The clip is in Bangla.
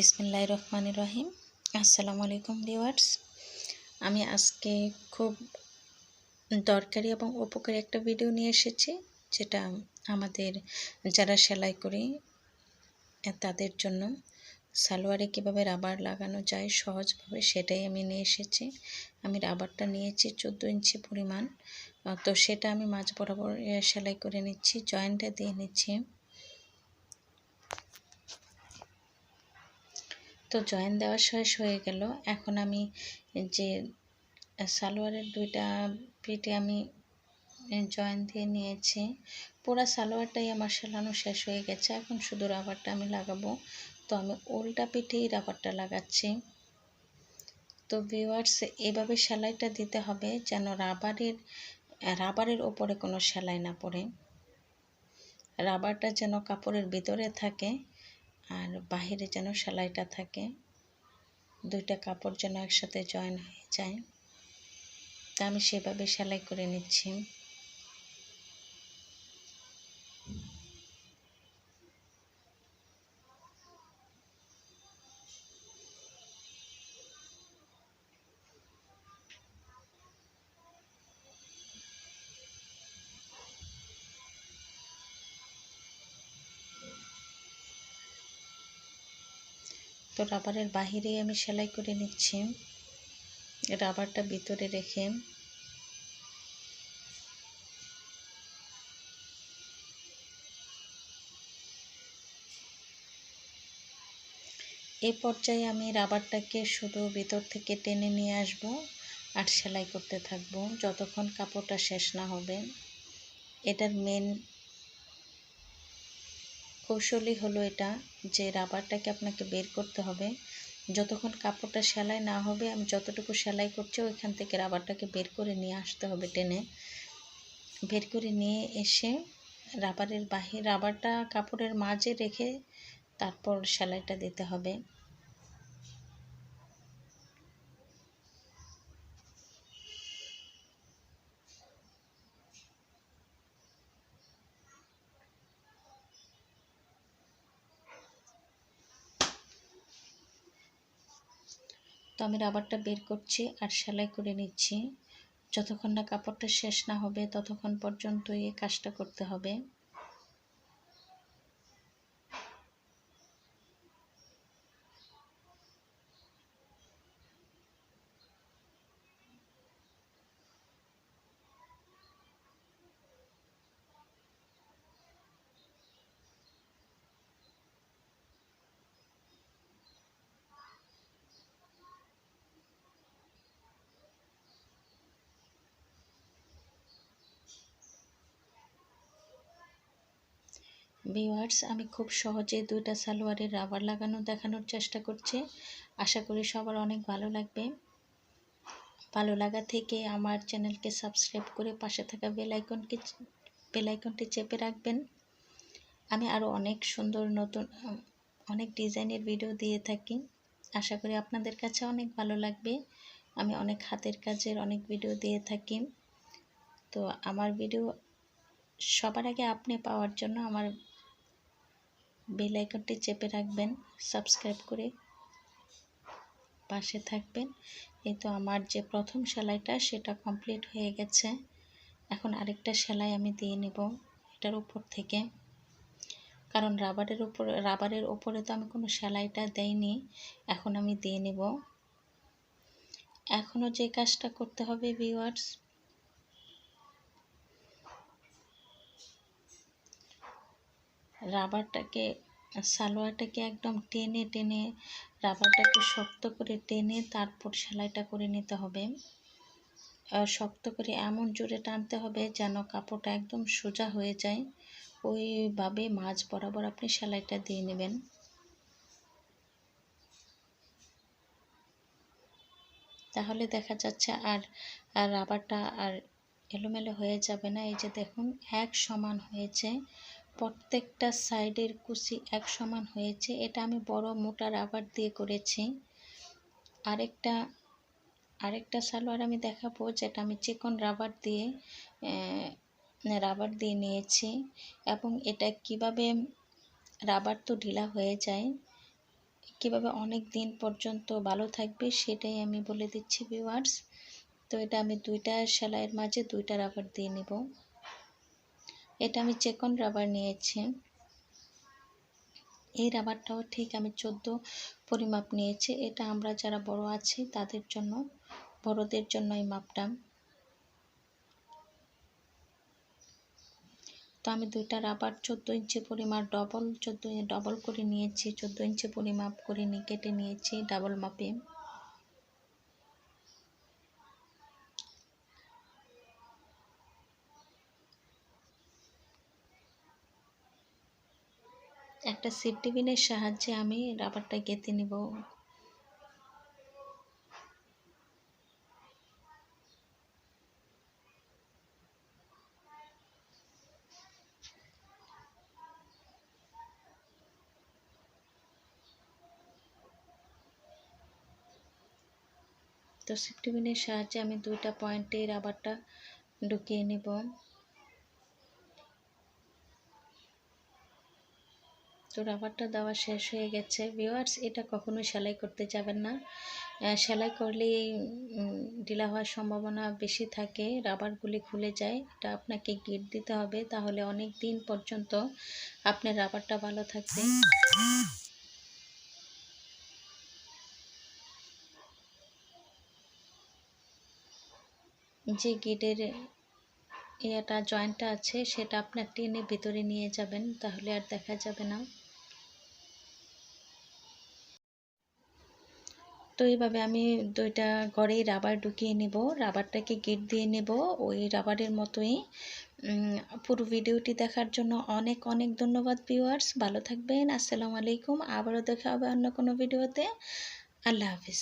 বিসমিল্লাহ রহমান রহিম। আসসালামু আলাইকুম ভিউয়ার্স। আমি আজকে খুব দরকারি এবং উপকারী একটা ভিডিও নিয়ে এসেছি, যেটা আমাদের যারা সেলাই করি তাদের জন্য সালোয়ারে কীভাবে রাবার লাগানো যায় সহজভাবে সেটাই আমি নিয়ে এসেছি। আমি রাবারটা নিয়েছি চোদ্দ ইঞ্চি পরিমাণ। তো সেটা আমি মাঝ বরাবর সেলাই করে নিচ্ছি, জয়েন্টে দিয়ে নিচ্ছি। তো জয়েন দেওয়া শেষ হয়ে গেল। এখন আমি যে সালোয়ারের দুইটা পিঠে আমি জয়েন দিয়ে নিয়েছি, পুরো সালোয়ারটাই আমার সেলানো শেষ হয়ে গেছে। এখন শুধু রাবারটা আমি লাগাবো। তো আমি উল্টা পিঠেই রাবারটা লাগাচ্ছি। তো ভিউয়ার্স এভাবে সেলাইটা দিতে হবে যেন রাবারের রাবারের ওপরে কোনো সেলাই না পড়ে। রাবারটা যেন কাপড়ের ভিতরে থাকে। আর বাহিরে যেন সেলাইটা থাকে। দুইটা কাপড় যেন একসাথে জয়েন হয়ে যায়। তা আমি সেভাবে সেলাই করে নিচ্ছি। তো রাবারের বাহিরেই আমি সেলাই করে নিচ্ছি। রাবারটা ভিতরে রেখে। এই পর্যায়ে আমি রাবারটাকে শুধু ভিতর থেকে টেনে নিয়ে আসব আর সেলাই করতে থাকব, যতক্ষণ কাপড়টা শেষ না হবে। এটার মেন কৌশলই হলো এটা যে রাবারটাকে আপনাকে বের করতে হবে। যতক্ষণ কাপড়টা সেলাই না হবে, আমি যতটুকু সেলাই করছি, ওইখান থেকে রাবারটাকে বের করে নিয়ে আসতে হবে টেনে। বের করে নিয়ে এসে রাবারের বাহির, রাবারটা কাপড়ের মাঝে রেখে তারপর সেলাইটা দিতে হবে। তো আমি রাবারটা বের করছি আর সেলাই করে নিচ্ছি। যতক্ষণ না কাপড়টা শেষ না হবে, ততক্ষণ পর্যন্ত এই কাজটা করতে হবে। ভিওয়ার্স আমি খুব সহজে দুইটা সালোয়ারের রাবার লাগানো দেখানোর চেষ্টা করছি। আশা করি সবার অনেক ভালো লাগবে। ভালো লাগা থেকে আমার চ্যানেলকে সাবস্ক্রাইব করে পাশে থাকা বেলাইকনকে বেলাইকনটি চেপে রাখবেন। আমি আরও অনেক সুন্দর নতুন, অনেক ডিজাইনের ভিডিও দিয়ে থাকি। আশা করি আপনাদের কাছে অনেক ভালো লাগবে। আমি অনেক হাতের কাজের অনেক ভিডিও দিয়ে থাকি। তো আমার ভিডিও সবার আগে আপনি পাওয়ার জন্য আমার বেল আইকনটি চেপে রাখবেন, সাবস্ক্রাইব করে পাশে থাকবেন। এই তো আমার যে প্রথম সেলাইটা, সেটা কমপ্লিট হয়ে গেছে। এখন আরেকটা সেলাই আমি দিয়ে নেব এটার উপর থেকে। কারণ রাবারের উপরে, রাবারের ওপরে তো আমি কোনো সেলাইটা দেইনি, এখন আমি দিয়ে নেব। এখনও যে কাজটা করতে হবে ভিউয়ার্স রাবারটাকে, সালোয়ারটাকে একদম টেনে টেনে রাবারটাকে শক্ত করে টেনে তারপর সেলাইটা করে নিতে হবে। শক্ত করে এমন জোরে টানতে হবে যেন কাপড়টা একদম সোজা হয়ে যায়। ওইভাবে মাঝ বরাবর আপনি সেলাইটা দিয়ে নেবেন। তাহলে দেখা যাচ্ছে আর রাবারটা আর এলোমেলো হয়ে যাবে না। এই যে দেখুন, এক সমান হয়েছে। প্রত্যেকটা সাইডের কুচি এক সমান হয়েছে। এটা আমি বড় মোটা রাবার দিয়ে করেছি। আরেকটা আরেকটা সালোয়ার আমি দেখাবো যেটা আমি চিকন রাবার দিয়ে রাবার দিয়ে নিয়েছি এবং এটা কীভাবে রাবার তো ঢিলা হয়ে যায়, কীভাবে অনেক দিন পর্যন্ত ভালো থাকবে সেটাই আমি বলে দিচ্ছি ভিউয়ার্স তো এটা আমি দুইটা সেলাইয়ের মাঝে দুইটা রাবার দিয়ে নেব। এটা আমি চেকন রাবার নিয়েছি। এই রাবারটাও ঠিক আমি চোদ্দ পরিমাপ নিয়েছি। এটা আমরা যারা বড় আছি, তাদের জন্য, বড়দের জন্য এই মাপটা। তো আমি দুইটা রাবার চোদ্দ ইঞ্চি পরিমাপ ডবল চোদ্দ ডবল করে নিয়েছি। চোদ্দ ইঞ্চি পরিমাপ করে নিয়ে কেটে নিয়েছি ডাবল মাপে। একটা সিট টিফিনের সাহায্যে আমি রাবারটা গেঁথে নিব। তো সিফটিবিনের সাহায্যে আমি দুইটা পয়েন্টে রাবারটা ঢুকিয়ে নেব। তো রাবারটা দেওয়া শেষ হয়ে গেছে। ভিওয়ার্স এটা কখনোই সেলাই করতে যাবেন না। সেলাই করলে ঢিলা হওয়ার সম্ভাবনা বেশি থাকে, রাবারগুলি খুলে যায়। এটা আপনাকে গিট দিতে হবে, তাহলে অনেক দিন পর্যন্ত আপনার রাবারটা ভালো থাকবে। যে গিটের ইয়েটা জয়েন্টটা আছে, সেটা আপনার টেনে ভিতরে নিয়ে যাবেন, তাহলে আর দেখা যাবে না। তো এইভাবে আমি দুইটা ঘরে রাবার ঢুকিয়ে নেব। রাবারটাকে গেট দিয়ে নেব। ওই রাবারের মতোই পুরো ভিডিওটি দেখার জন্য অনেক অনেক ধন্যবাদ ভিউয়ার্স ভালো থাকবেন। আসসালামু আলাইকুম। আবারও দেখা হবে অন্য কোনো ভিডিওতে। আল্লাহ হাফিজ।